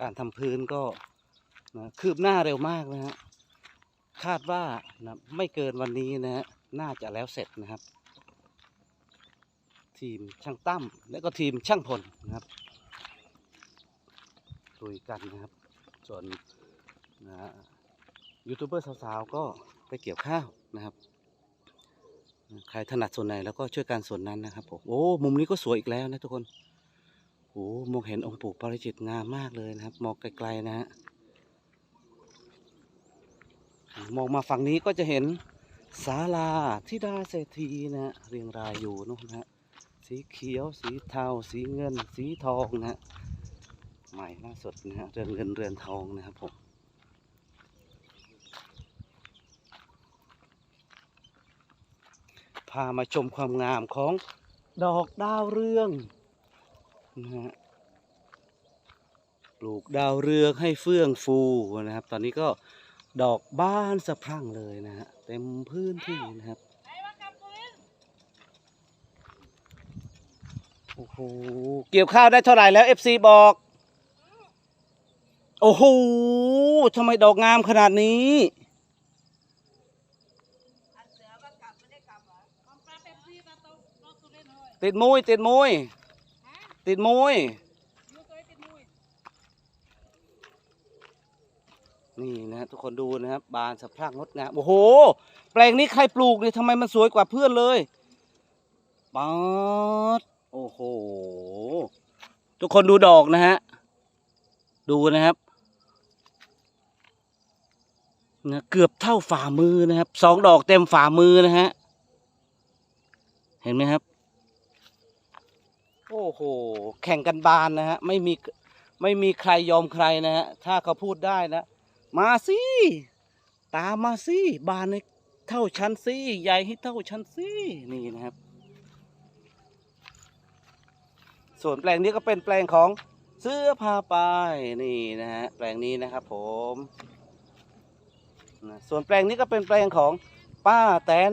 การทำพื้นก็นะคืบหน้าเร็วมากนะฮะคาดว่านะไม่เกินวันนี้นะฮะน่าจะแล้วเสร็จนะครับ ทีมช่างตั้มและก็ทีมช่างพลนะครับลุยกันนะครับ ส่วนนะยูทูบเบอร์สาวๆก็ไปเกี่ยวข้าวนะครับ ใครถนัดส่วนไหนแล้วก็ช่วยกันส่วนนั้นนะครับผมโอ้ มุมนี้ก็สวยอีกแล้วนะทุกคน โอ้มองเห็นองค์ปู่ปาริจิตงามมากเลยนะครับ มองไกลๆนะฮะมองมาฝั่งนี้ก็จะเห็นศาลาทิดาเศรษฐีนะฮะเรียงรายอยู่นู่นนะฮะสีเขียว สีเทา สีเงิน สีทองนะฮะใหม่ล่าสุดนะฮะเรือนเงินเรือนทองนะครับผมพามาชมความงามของดอกดาวเรือง นะฮะปลูกดาวเรืองให้เฟื่องฟูนะครับ ตอนนี้ก็ดอกบ้านสะพรั่งเลยนะฮะเต็มพื้นที่นะครับโอ้โหเกี่ยวข้าวได้เท่าไหร่แล้ว FC บอก โอ้โหทำไมดอกงามขนาดนี้ติดมุยติดมุย ติดมุยนี่นะทุกคนดูนะครับ บานสะพรั่งงดงามโอ้โห แปลงนี้ใครปลูกเนี่ยทำไมมันสวยกว่าเพื่อนเลยป๊าดโอ้โห ทุกคนดูดอกนะฮะ ดูนะครับนะเกือบเท่าฝ่ามือนะครับสองดอกเต็มฝ่ามือนะฮะ เห็นไหมครับ โอ้โห แข่งกันบานนะฮะ ไม่มีไม่มีใครยอมใครนะฮะ ถ้าเขาพูดได้นะ มาสิตามมาสิบานในเท่าชั้นสิใหญ่ให้เท่าชั้นสินี่นะครับ ส่วนแปลงนี้ก็เป็นแปลงของเสื้อพาไปนี่นะฮะแปลงนี้นะครับผมส่วนแปลงนี้ก็เป็นแปลงของป้าแตน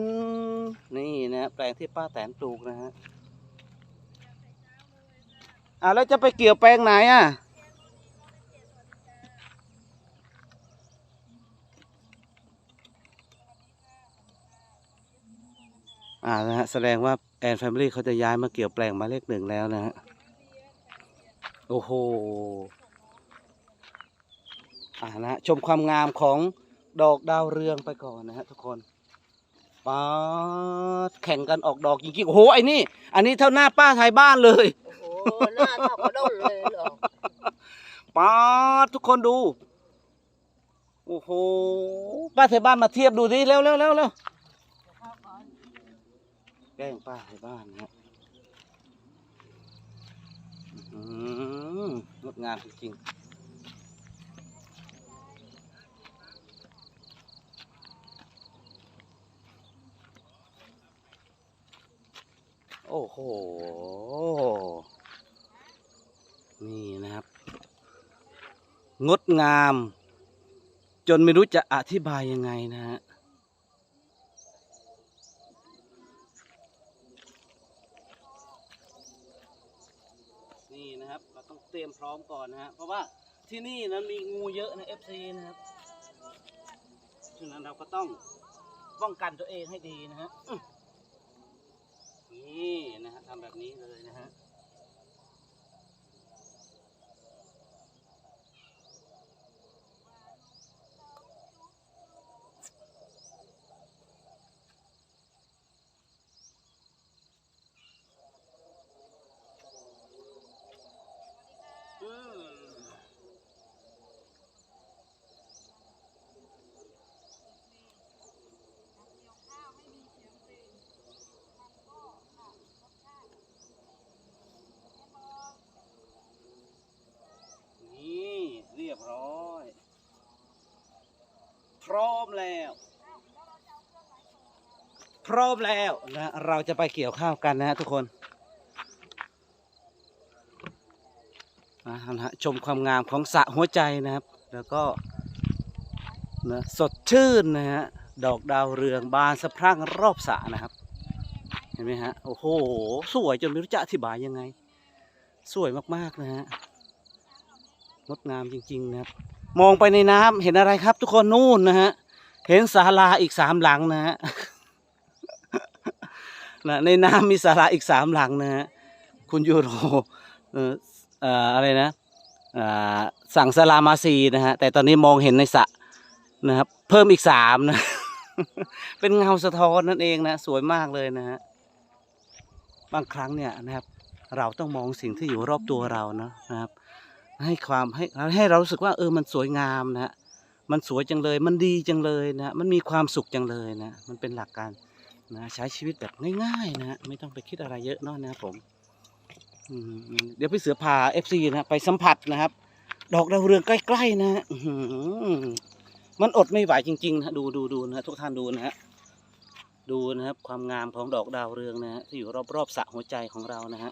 นี่นะฮะแปลงที่ป้าแตนปลูกนะฮะ อ่าแล้วจะไปเกี่ยวแปลงไหนอะอ่านะฮะแสดงว่าแอนแฟมิลี่เขาจะย้ายมาเกี่ยวแปลงมาเลขหนึ่งแล้วนะฮะโอ้โหอ่านะฮะชมความงามของดอกดาวเรืองไปก่อนนะฮะทุกคนป๊าดแข่งกันออกดอกจริงๆโอ้โหไอ้นี่ อันนี้เท่าหน้าป้าไทยบ้านเลย หน้าเท่ากระด้นเลยเหรอป๊าดทุกคนดู โอ้โห ป้าไทบ้านมาเทียบดูดิเร็วเร็วเร็วเร็วแกล้งป้าไทบ้านนะฮะอื้อหืองดงามจริงๆ โอ้โห นี่นะครับ งดงาม จนไม่รู้จะอธิบายยังไงนะฮะนี่นะครับ เราต้องเตรียมพร้อมก่อนนะฮะเพราะว่าที่นี่นะมีงูเยอะนะ FC นะครับฉะนั้นเราก็ต้องป้องกันตัวเองให้ดีนะฮะนี่นะฮะทำแบบนี้เลยนะฮะ อืมนี่เรียบร้อย พร้อมแล้ว พร้อมแล้วนะเราจะไปเกี่ยวข้าวกันนะฮะทุกคนนะฮะชมความงามของสระหัวใจนะครับ แล้วก็นะสดชื่นนะฮะดอกดาวเรืองบานสะพรั่งรอบสระนะครับ เห็นไหมฮะโอ้โห สวยจนไม่รู้จะอธิบายยังไง สวยมากๆนะฮะงดงามจริง ๆ นะครับ มองไปในน้ำเห็นอะไรครับ ทุกคนนู่นนะฮะ เห็นศาลาอีกสามหลังนะฮะนะในน้ำมีศาลาอีกสามหลังนะฮะคุณยูโรเอ่ออะไรนะอ่าสั่งศาลามาสีนะฮะแต่ตอนนี้มองเห็นในสระนะครับ เพิ่มอีกสามนะ เป็นเงาสะท้อนนั่นเองนะสวยมากเลยนะฮะบางครั้งเนี่ยนะครับ เราต้องมองสิ่งที่อยู่รอบตัวเราเนะนะครับ ให้ความให้ให้เรารู้สึกว่าเออมันสวยงามนะฮะมันสวยจังเลย มันดีจังเลยนะ มันมีความสุขจังเลยนะ มันเป็นหลักการนะใช้ชีวิตแบบง่ายๆนะฮะไม่ต้องไปคิดอะไรเยอะเนาะนะครับผมเดี๋ยวพี่เสือพาเอฟซีนะไปสัมผัสนะครับ ดอกดาวเรืองใกล้ๆนะฮะมันอดไม่ไหวจริงๆนะดูดูดูนะฮะทุกท่านดูนะฮะดูนะครับ ความงามของดอกดาวเรืองนะฮะที่อยู่รอบๆสระหัวใจของเรานะฮะ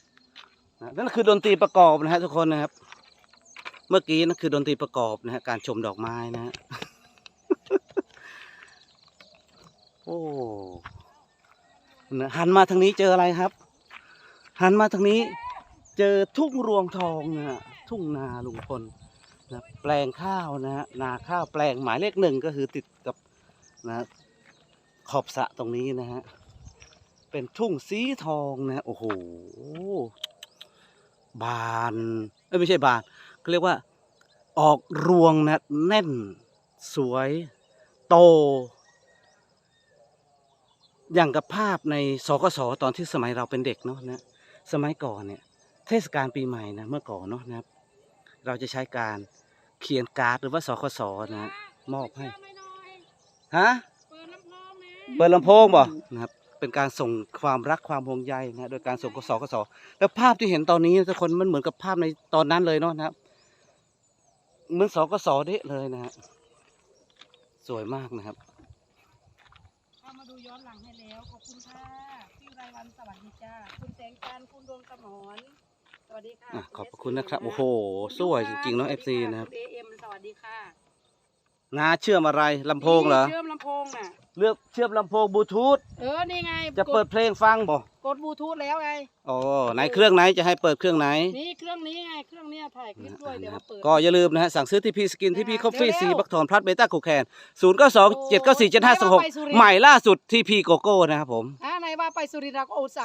นะนั่นคือดนตรีประกอบนะฮะทุกคนนะครับ เมื่อกี้นั่นคือดนตรีประกอบนะฮะการชมดอกไม้นะฮะโอ้นะหันมาทางนี้เจออะไรครับ หันมาทางนี้ เจอทุ่งรวงทองนะฮะทุ่งนาลุงพลนะแปลงข้าวนะฮะนาข้าวแปลงหมายเลขหนึ่งก็คือติดกับนะขอบสะตรงนี้นะฮะเป็นทุ่งสีทองนะโอ้โห บานเอ้ยไม่ใช่บานเขาเรียกว่าออกรวงนะแน่น สวย โต อย่างกับภาพในสกสตอนที่สมัยเราเป็นเด็กเนาะนะสมัยก่อนเนี่ย เทศกาลปีใหม่นะเมื่อก่อนเนาะนะครับ เราจะใช้การเขียนการ์ดหรือว่าสคสนะมอบให้ฮะเปิดลำโพงบ่นะครับ เป็นการส่งความรักความห่วงใยนะโดยการส่งกสกสแล้วภาพที่เห็นตอนนี้ทุกคนมันเหมือนกับภาพในตอนนั้นเลยเนาะนะครับเหมือนสกสเดะเลยนะฮะสวยมากนะครับเข้ามาดูย้อนหลังให้แล้วขอบคุณค่ะพี่ไรวันสวัสดีจ้าคุณแสงจันทร์คุณดวงสมรสวัสดีค่ะอะขอบพระคุณนะครับโอ้โหสวยจริงๆเนาะ FC นะครับเอ็มสวัสดีค่ะ นาเชื่อมอะไรลำโพงเหรอ เชื่อมลำโพงน่ะ เลือกเชื่อมลำโพงบลูทูธ เออ นี่ไงจะเปิดเพลงฟังบ่กดบลูทูธแล้วไงอ๋อไหนเครื่องไหนจะให้เปิดเครื่องไหน นี่เครื่องนี้ไง เครื่องเนี้ยถ่ายคลิปด้วยเดี๋ยวมาเปิด ก็อย่าลืมนะฮะ สั่งซื้อที่พีสกินที่พีนะคอฟฟี่เร็วๆซีบักทอนพลัดเบต้าโคแคนศูนย์เก้าสองเจ็ดเก้าสี่เจ็ดห้าสหกไหนว่าไปสุรินทร์ใหม่ล่าสุดทีพีโกโก้นะครับผม อ่าไหนว่าไปสุรินทร์เราก็อุตส่าห์